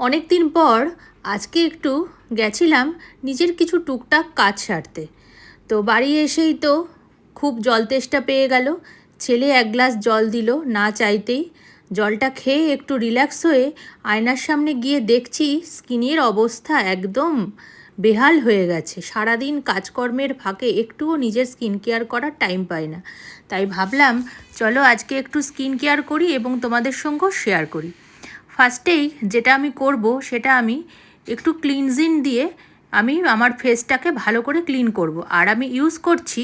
অনেক দিন পর আজকে একটু গেছিলাম নিজের কিছু টুকটাক কাজ সারতে। তো বাড়ি এসেই তো খুব জল তেষ্টা পেয়ে গেল। ছেলে এক গ্লাস জল দিল না চাইতেই। জলটা খেয়ে একটু রিল্যাক্স হয়ে আয়নার সামনে গিয়ে দেখছি স্কিনের অবস্থা একদম বেহাল হয়ে গেছে। সারাদিন কাজকর্মের ফাঁকে একটুও নিজের স্কিন কেয়ার করার টাইম পাই না। তাই ভাবলাম, চলো আজকে একটু স্কিন কেয়ার করি এবং তোমাদের সঙ্গেও শেয়ার করি। ফার্স্টেই যেটা আমি করব, সেটা আমি একটু ক্লিনজিন দিয়ে আমি আমার ফেসটাকে ভালো করে ক্লিন করব। আর আমি ইউজ করছি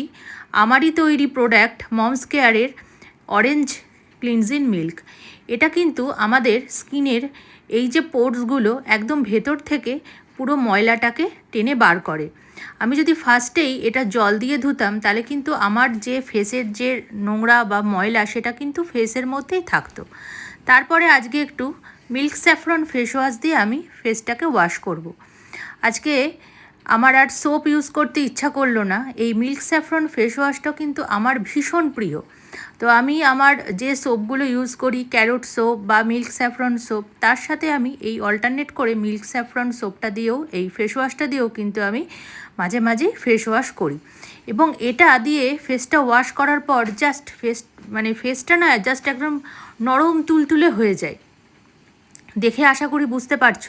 আমারই তৈরি প্রোডাক্ট মমস কেয়ারের অরেঞ্জ ক্লিনজিন মিল্ক এটা কিন্তু আমাদের স্কিনের এই যে পোর্টসগুলো একদম ভেতর থেকে পুরো ময়লাটাকে টেনে বার করে। আমি যদি ফার্স্টেই এটা জল দিয়ে ধুতাম, তাহলে কিন্তু আমার যে ফেসের যে নোংরা বা ময়লা, সেটা কিন্তু ফেসের মধ্যেই থাকতো। তারপরে আজকে একটু মিল্ক স্যাফরন ফেস ওয়াশ দিয়ে আমি ফেসটাকে ওয়াশ করব। আজকে আমার আর সোপ ইউজ করতে ইচ্ছা করল না। এই মিল্ক স্যাফরন ফেস ওয়াশটা কিন্তু আমার ভীষণ প্রিয়। তো আমি আমার যে সোপগুলো ইউজ করি, ক্যারোট সোপ বা মিল্ক স্যাফরন সোপ, তার সাথে আমি এই অল্টারনেট করে মিল্ক স্যাফরন সোপটা দিয়েও, এই ফেস ওয়াশটা দিয়েও কিন্তু আমি মাঝে মাঝে ফেস ওয়াশ করি। এবং এটা দিয়ে ফেসটা ওয়াশ করার পর জাস্ট ফেস মানে ফেসটা না, জাস্ট একদম নরম তুলতুলে হয়ে যায়। দেখে আশা করি বুঝতে পারছ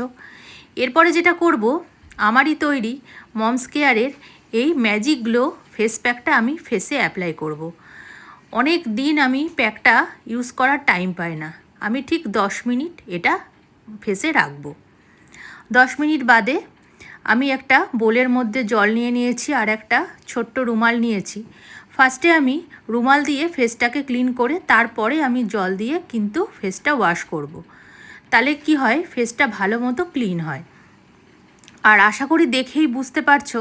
এরপরে যেটা করব, আমারই তৈরি মমস কেয়ারের এই ম্যাজিক গ্লো ফেস প্যাকটা আমি ফেসে অ্যাপ্লাই করব। অনেক দিন আমি প্যাকটা ইউজ করার টাইম পাই না আমি ঠিক দশ মিনিট এটা ফেসে রাখব দশ মিনিট বাদে আমি একটা বোলের মধ্যে জল নিয়ে নিয়েছি আর একটা ছোট্ট রুমাল নিয়েছি ফার্স্টে আমি রুমাল দিয়ে ফেসটাকে ক্লিন করে তারপরে আমি জল দিয়ে কিন্তু ফেসটা ওয়াশ করব। তাহলে কি হয়? ফেসটা ভালো মতো ক্লিন হয়। আর আশা করি দেখেই বুঝতে পারছ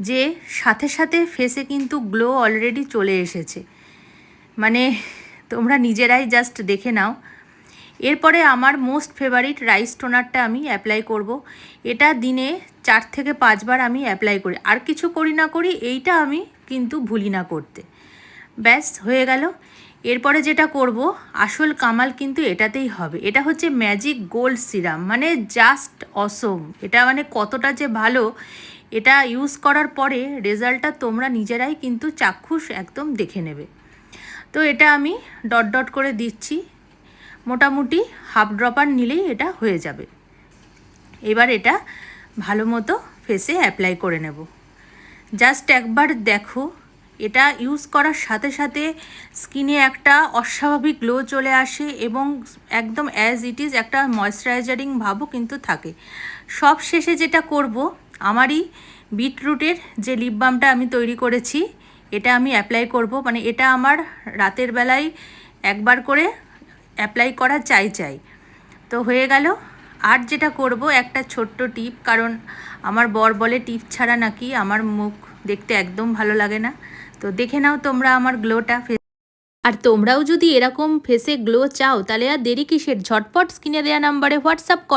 যে সাথে সাথে ফেসে কিন্তু গ্লো অলরেডি চলে এসেছে। মানে তোমরা নিজেরাই জাস্ট দেখে নাও। এরপরে আমার মোস্ট ফেভারিট রাইস টোনারটা আমি অ্যাপ্লাই করব। এটা দিনে চার থেকে পাঁচবার আমি অ্যাপ্লাই করি। আর কিছু করি না করি, এইটা আমি কিন্তু ভুলি না করতে। ব্যাস, হয়ে গেল। এরপরে যেটা করব, আসল কামাল কিন্তু এটাতেই হবে। এটা হচ্ছে ম্যাজিক গোল্ড সিরাম মানে জাস্ট অসম এটা মানে কতটা যে ভালো, এটা ইউজ করার পরে রেজাল্টটা তোমরা নিজেরাই কিন্তু চাক্ষুষ একদম দেখে নেবে। তো এটা আমি ডট ডট করে দিচ্ছি। মোটামুটি হাফ ড্রপার নিলেই এটা হয়ে যাবে। এবার এটা ভালো মতো ফেসে অ্যাপ্লাই করে নেব। জাস্ট একবার দেখো এটা ইউজ করার সাথে সাথে স্কিনে একটা অস্বাভাবিক গ্লো চলে আসে এবং একদম অ্যাজ ইট ইজ একটা ময়শ্চারাইজারিং ভাবও কিন্তু থাকে। সব শেষে যেটা করব, আমারই বিটরুটের যে লিপ বামটা আমি তৈরি করেছি, এটা আমি অ্যাপ্লাই করব। মানে এটা আমার রাতের বেলায় একবার করে অ্যাপ্লাই করা চাই চাই। তো হয়ে গেল। আর যেটা করব, একটা ছোট্ট টিপ কারণ আমার বর বলে টিপ ছাড়া নাকি আমার মুখ দেখতে একদম ভালো লাগে না। তো দেখে নাও তোমরা আমার গ্লোটা আর তোমরাও যদি এরকম ফেসে গ্লো চাও, তাহলে আর দেরি কিসের? ঝটপট স্কিনে দেওয়া নাম্বারে হোয়াটসঅ্যাপ করো।